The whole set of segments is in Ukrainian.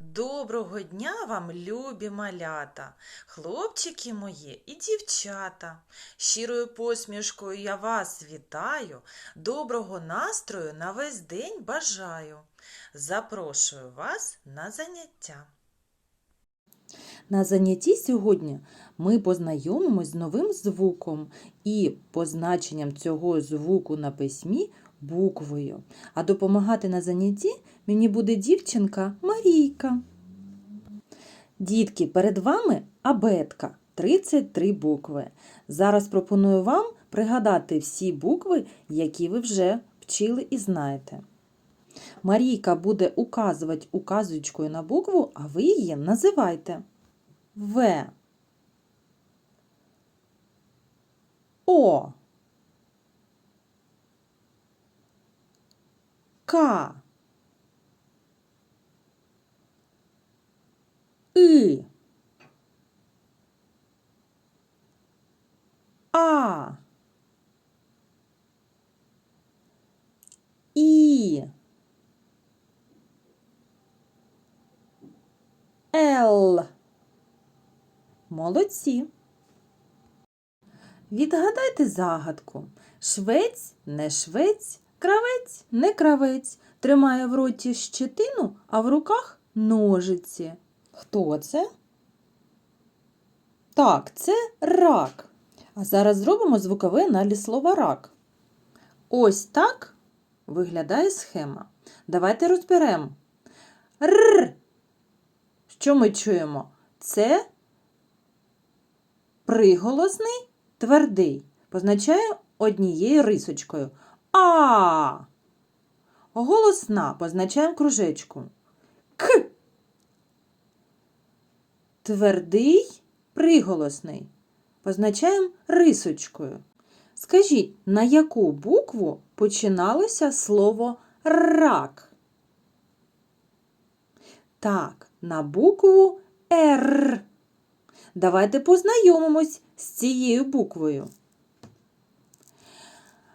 Доброго дня вам, любі малята, хлопчики мої і дівчата. Щирою посмішкою я вас вітаю, доброго настрою на весь день бажаю. Запрошую вас на заняття. На занятті сьогодні ми познайомимось з новим звуком і позначенням цього звуку на письмі буквою. А допомагати на занятті мені буде дівчинка Марійка. Дітки, перед вами абетка 33 букви. Зараз пропоную вам пригадати всі букви, які ви вже вчили і знаєте. Марійка буде указувати указочкою на букву, а ви її називайте. В. О. К. И. А. І. Л. Молодці. Відгадайте загадку. Швець не швець, кравець не кравець. Тримає в роті щетину, а в руках ножиці. Хто це? Так, це рак. А зараз зробимо звуковий аналіз слова рак. Ось так виглядає схема. Давайте розберемо. Р. Що ми чуємо? Це приголосний твердий. Позначає однією рисочкою. А. Голосна позначаємо кружечку. К. Твердий приголосний. Позначаємо рисочкою. Скажіть, на яку букву починалося слово рак? Так, на букву Р. Давайте познайомимось з цією буквою.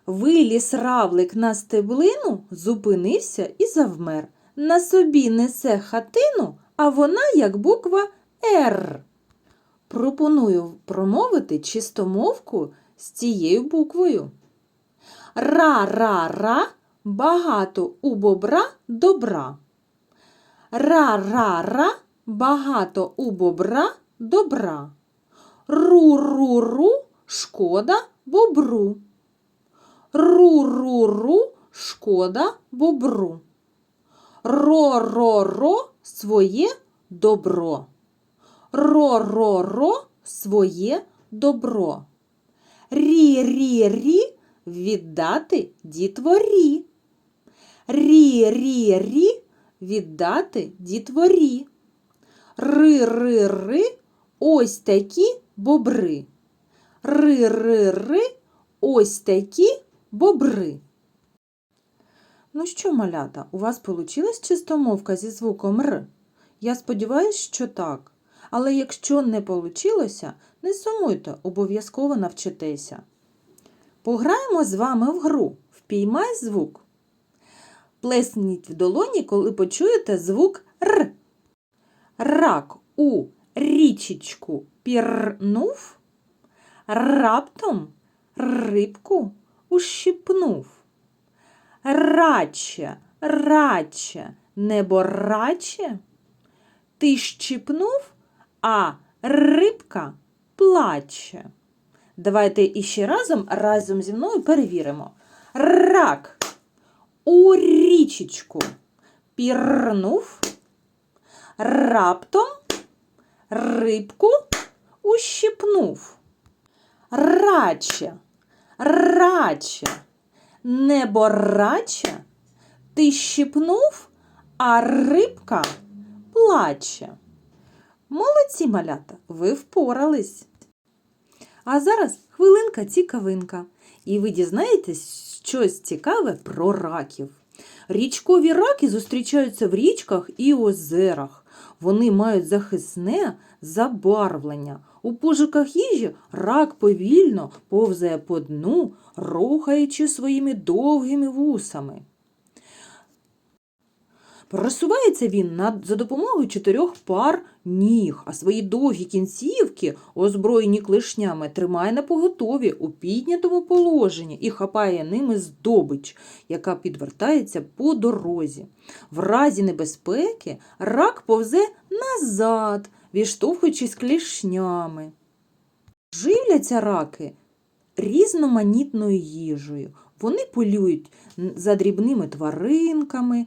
Виліз равлик на стеблину, зупинився і завмер. На собі несе хатину, а вона як буква Р. Пропоную промовити чистомовку з цією буквою. Ра-ра-ра, багато у бобра добра. Ра-ра-ра, багато у бобра добра. Ру-ру-ру, шкода бобру. Ру-ру-ру, шкода бобру. Ро-ро-ро, своє добро. Ро-ро-ро, своє добро. Рі-рі-рі, віддати дітворі. Рі-рі-рі, віддати дітворі. Ри-ри-ри, ось такі бобри. Ри-ри-ри, ось такі бобри. Ну що, малята, у вас получилась чистомовка зі звуком Р? Я сподіваюся, що так. Але якщо не получилося, не сумуйте, обов'язково навчитеся. Пограємо з вами в гру. Впіймай звук. Плесніть в долоні, коли почуєте звук Р. Рак у річечку пірнув, раптом рибку ущипнув. Раче, раче, небораче, ти щипнув, а рибка плаче. Давайте іще разом разом зі мною перевіримо. Рак у річечку пірнув, раптом рибку ущипнув. Раче, раче, небораче, ти щипнув, а рибка плаче. Молодці малята, ви впорались. А зараз хвилинка цікавинка. І ви дізнаєтесь щось цікаве про раків. Річкові раки зустрічаються в річках і озерах. Вони мають захисне забарвлення. У пошуках їжі рак повільно повзає по дну, рухаючи своїми довгими вусами. Просувається він за допомогою чотирьох пар ніг, а свої довгі кінцівки, озброєні клешнями, тримає на поготові у піднятому положенні і хапає ними здобич, яка підвертається по дорозі. В разі небезпеки рак повзе назад, відштовхуючись клешнями. Живляться раки різноманітною їжею. Вони полюють за дрібними тваринками,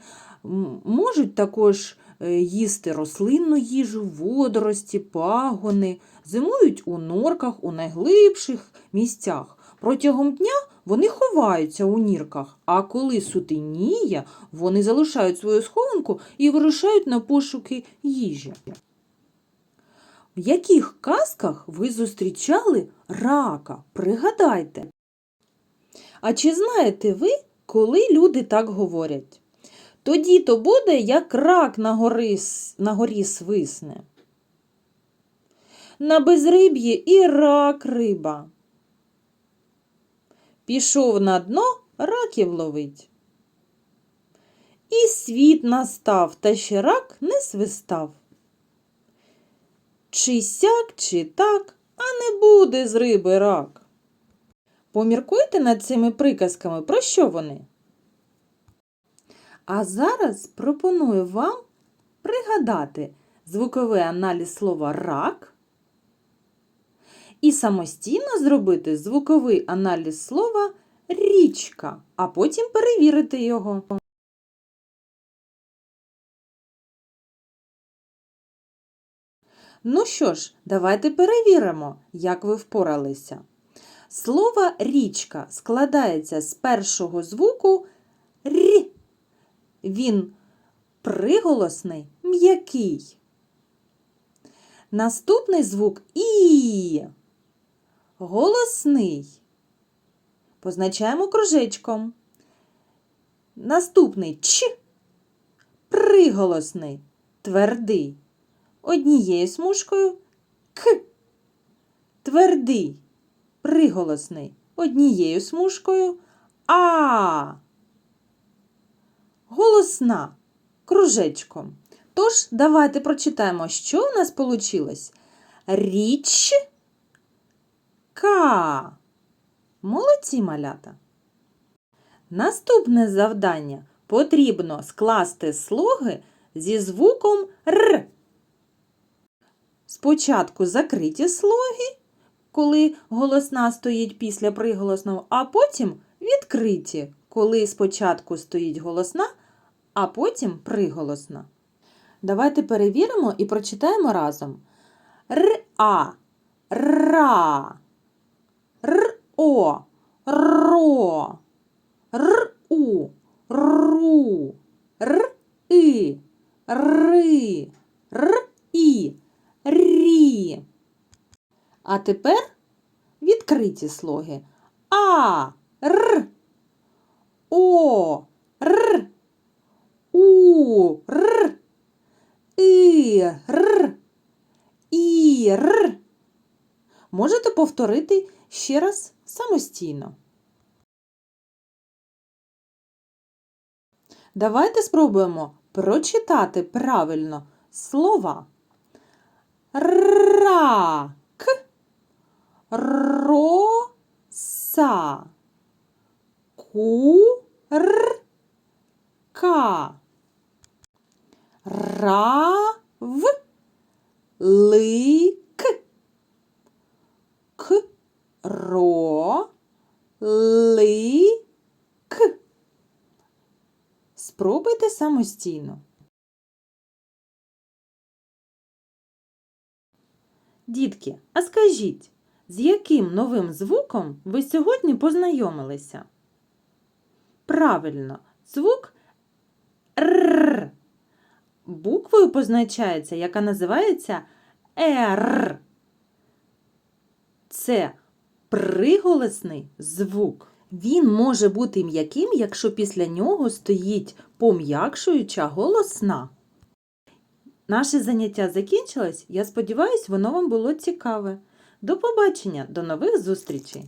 можуть також е, їсти рослинну їжу, водорості, пагони, зимують у норках у найглибших місцях. Протягом дня вони ховаються у нірках, а коли сутеніє, вони залишають свою схованку і вирушають на пошуки їжі. В яких казках ви зустрічали рака? Пригадайте. А чи знаєте ви, коли люди так говорять? Тоді то буде, як рак на, гори, с- на горі свисне. На безриб'ї і рак риба. Пішов на дно, раків ловить. І світ настав, та ще рак не свистав. Чи сяк, чи так, а не буде з риби рак. Поміркуйте над цими приказками, про що вони? А зараз пропоную вам пригадати звуковий аналіз слова рак і самостійно зробити звуковий аналіз слова річка, а потім перевірити його. Ну що ж, давайте перевіримо, як ви впоралися. Слово річка складається з першого звуку р. Він приголосний м'який. Наступний звук і. Голосний. Позначаємо кружечком. Наступний ч. Приголосний, твердий. Однією смужкою к. Твердий, приголосний. Однією смужкою а. Голосна кружечком. Тож, давайте прочитаємо, що у нас вийшло. Річ ка. Молодці малята. Наступне завдання потрібно скласти слоги зі звуком Р. Спочатку закриті слоги, коли голосна стоїть після приголосного, а потім відкриті, коли спочатку стоїть голосна, а потім приголосна. Давайте перевіримо і прочитаємо разом. Р-а, ра, р-о, ро, р-у, ру, р-и, ри, р-і, рі. А тепер відкриті слоги. А, р, о, р, у, р, і, р, і, р. Можете повторити ще раз самостійно. Давайте спробуємо прочитати правильно слова. Рак, роса, курка, рав, лик, к, ро, лик. Спробуйте самостійно. Дітки, а скажіть, з яким новим звуком ви сьогодні познайомилися? Правильно, звук Р. Буквою позначається, яка називається Р. Це приголосний звук. Він може бути м'яким, якщо після нього стоїть пом'якшуюча голосна. Наше заняття закінчилось. Я сподіваюся, воно вам було цікаве. До побачення, до нових зустрічей!